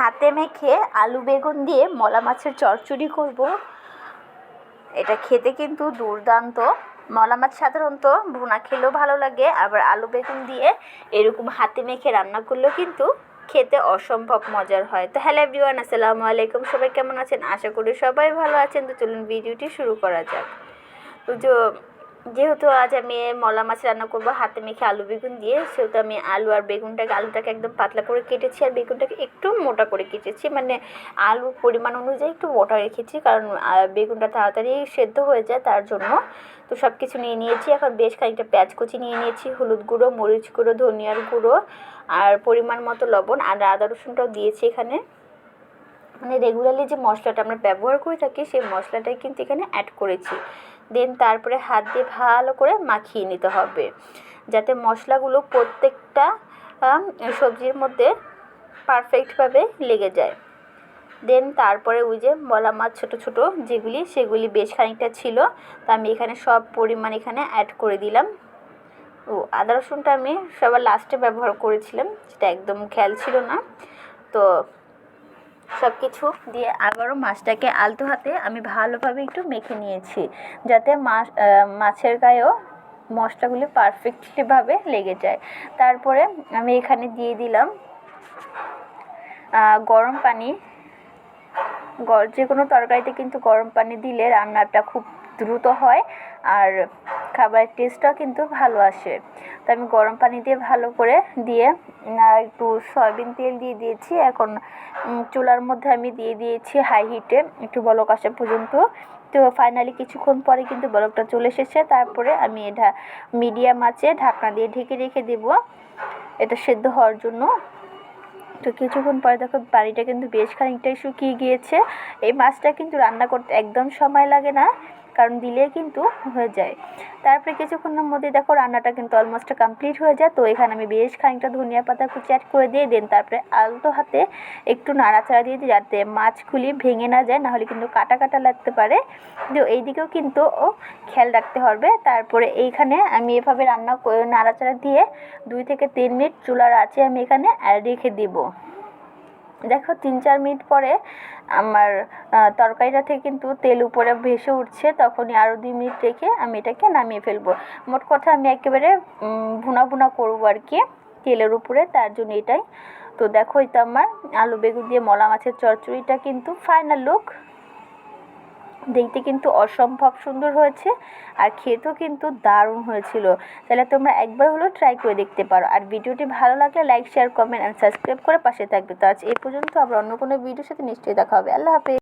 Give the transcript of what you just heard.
হাতে মেখে আলু বেগুন দিয়ে মলা মাছের চচ্চড়ি করব। এটা খেতে কিন্তু দুর্দান্ত। মলা মাছ সাধারণত ভুনা খেলেও ভালো লাগে, আবার আলু বেগুন দিয়ে এরকম হাতে মেখে রান্না করলেও কিন্তু খেতে অসম্ভব মজার হয়। তো হ্যালো এভরিওয়ান, আসসালামু আলাইকুম। সবাই কেমন আছেন? আশা করি সবাই ভালো আছেন। তো চলুন ভিডিওটি শুরু করা যাক। তো যেহেতু আজ আমি মলা মাছ রান্না করব, হাতে মেখে আলু বেগুন দিয়ে, সেহেতু আমি আলু আর বেগুনটাকে, আলুটাকে একদম পাতলা করে কেটেছি আর বেগুনটাকে একটু মোটা করে কেটেছি। মানে আলুর পরিমাণ অনুযায়ী একটু মোটা রেখেছি কারণ বেগুনটা তাড়াতাড়ি সেদ্ধ হয়ে যায় তার জন্য। তো সব কিছু নিয়ে নিয়েছি, এখন বেশ খানিকটা পেঁয়াজ কুচি নিয়ে নিয়েছি, হলুদ গুঁড়ো, মরিচ গুঁড়ো, ধনিয়ার গুঁড়ো আর পরিমাণ মতো লবণ আর আদা রসুনটাও দিয়েছি এখানে। মানে রেগুলারলি যে মশলাটা আমরা ব্যবহার করে থাকি, সেই মশলাটাই কিন্তু এখানে অ্যাড করেছি। দেন তারপরে হাত দিয়ে ভালো করে মাখিয়ে নিতে হবে। যাতে মশলাগুলো প্রত্যেকটা সবজির মধ্যে পারফেক্টভাবে লেগে যায়। দেন তারপরে ওই যে মলা মাছ ছোটো ছোটো যেগুলি, সেগুলি বেশ খানিকটা ছিল। তো আমি এখানে সব পরিমাণ এখানে অ্যাড করে দিলাম। ও, আদা রসুনটা আমি সবার লাস্টে ব্যবহার করেছিলাম সেটা একদম খেয়াল ছিল না। তো সব কিছু দিয়ে আবারও মাছটাকে আলতো হাতে আমি ভালোভাবে একটু মেখে নিয়েছি, যাতে মাছ মাছের গায়েও মশলাগুলি পারফেক্টলিভাবে লেগে যায়। তারপরে আমি এখানে দিয়ে দিলাম গরম পানি। যে কোনো তরকারিতে কিন্তু গরম পানি দিলে রান্নাটা খুব দ্রুত হয়, আর খাবারের টেস্টটাও কিন্তু ভালো আসে। তো আমি গরম পানি দিয়ে ভালো করে দিয়ে একটু সয়াবিন তেল দিয়ে দিয়েছি। এখন চুলার মধ্যে আমি দিয়ে দিয়েছি হাই হিটে একটু বলক আসা পর্যন্ত। তো ফাইনালি কিছুক্ষণ পরে কিন্তু বলকটা চলে এসেছে। তারপরে আমি এটা মিডিয়াম আঁচে ঢাকনা দিয়ে ঢেকে রেখে দেবো। এটা সেদ্ধ হওয়ার জন্য। তো কিছুক্ষণ পরে দেখো পানিটা কিন্তু বেশ খানিকটাই শুকিয়ে গিয়েছে। এই মাছটা কিন্তু রান্না করতে একদম সময় লাগে না। কারণ দিলে কিন্তু হয়ে যায়। তারপরে কিছুক্ষণের মধ্যে দেখো রান্নাটা কিন্তু অলমোস্ট কমপ্লিট হয়ে যায়। তো এখানে আমি বেশ খানিকটা ধনিয়া পাতা কুচি অ্যাড করে দিয়ে দেন তারপরে আলতো হাতে একটু নাড়াচাড়া দিয়ে দিই যাতে মাছগুলি ভেঙে না যায়, নাহলে কিন্তু কাটা কাটা লাগতে পারে। তো এই দিকেও কিন্তু ও খেয়াল রাখতে হবে। তারপরে এইখানে আমি এভাবে রান্না নাড়াচাড়া দিয়ে দুই থেকে তিন মিনিট চুলার আছে আমি এখানে রেখে দিব। দেখো তিন চার মিনিট পরে আমার তরকারিটা থেকে কিন্তু তেল উপরে ভেসে উঠছে, তখনই আরও দুই মিনিট রেখে আমি এটাকে নামিয়ে ফেলব। মোট কথা আমি একেবারে ভুনা ভুনা করব আর কি, তেলের উপরে, তার জন্য এটাই। তো দেখো তো আমার আলু বেগুন দিয়ে মলা মাছের চচ্চড়িটা কিন্তু ফাইনাল লুক দেখতে কিন্তু অসম্ভব সুন্দর হয়েছে আর খেতেও কিন্তু দারুণ হয়েছিল। তাহলে তোমরা একবার হলেও ট্রাই করে দেখতে পারো। আর ভিডিওটি ভালো লাগলে like share comment and subscribe করে পাশে থাকবে। তো আজ এই পর্যন্ত আবার অন্য কোনো ভিডিওর সাথে নিশ্চয়ই দেখা হবে। আল্লাহ হাফেজ।